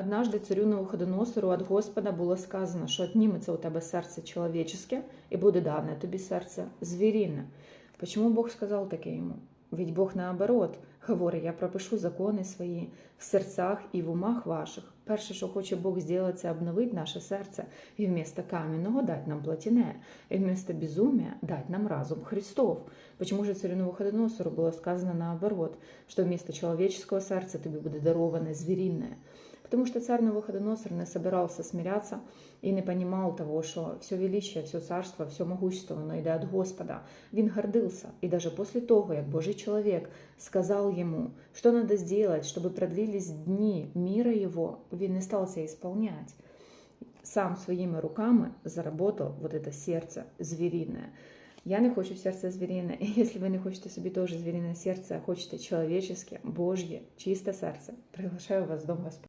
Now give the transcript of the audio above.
Однажды царю Навуходоносору від Господа було сказано, що отніметься у тебе серце чоловічеske і буде дане тобі серце звіріне. Почему Бог сказав таке йому? Ведь Бог наоборот говорить, я пропишу закони свої в серцях і в умах ваших. Перше, що хоче Бог зробити, це обновити наше серце і вместо каменного дать нам плотіне, і вместо безумия дать нам разум Христов. Почему же царю Навуходоносору було сказано наоборот, що вместо человеческого серця тобі буде дароване звірінне? Потому что царь Навуходоносор не собирался смиряться и не понимал того, что все величие, все царство, все могущество, воно йде от Господа. Він гордился. И даже после того, як Божий человек сказал ему, что надо сделать, чтобы продлились дни мира его, він не стал себя исполнять. Сам своими руками заработал вот это сердце звериное. Я не хочу серце звіріне, і якщо ви не хочете собі теж звіріне серце, а хочете чоловічеське, Божє, чисте серце, приглашаю вас в дом Господь.